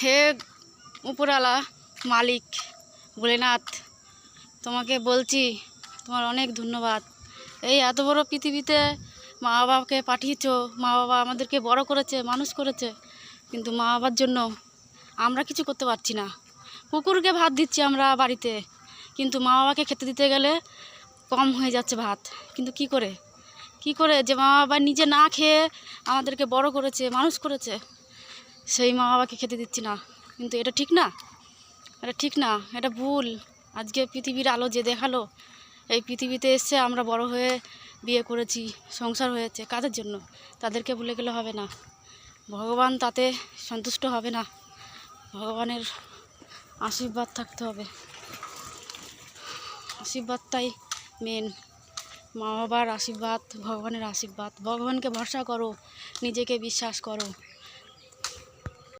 হে উপরালা মালিক, ভোলেনাথ, তোমাকে বলছি, তোমার অনেক ধন্যবাদ। এই এত বড় পৃথিবীতে মা বাবাকে পাঠিয়েছ মা বাবা আমাদেরকে বড় করেছে, মানুষ করেছে, কিন্তু মা বাবার জন্য আমরা কিছু করতে পারছি না। কুকুরকে ভাত দিচ্ছি আমরা বাড়িতে, কিন্তু মা বাবাকে খেতে দিতে গেলে কম হয়ে যাচ্ছে ভাত। কিন্তু কি করে? কি করে যে মা বাবা নিজে না খেয়ে আমাদেরকে বড় করেছে, মানুষ করেছে? সেই মা বাবাকে খেতে দিচ্ছি না। কিন্তু এটা ঠিক না। এটা ঠিক না। এটা ভুল। আজকে পৃথিবীর আলো যে দেখাল, এই পৃথিবীতে এসে আমরা বড় হয়ে বিয়ে করেছি, সংসার হয়েছে কাদের জন্য? তাদেরকে ভুলে গেলে হবে না। ভগবান তাতে সন্তুষ্ট হবে না। ভগবানের আশীর্বাদ থাকতে হবে। আশীর্বাদটাই মেন মা বাবার আশীর্বাদ, ভগবানের আশীর্বাদ। ভগবানকে ভরসা করো। নিজেকে বিশ্বাস করো।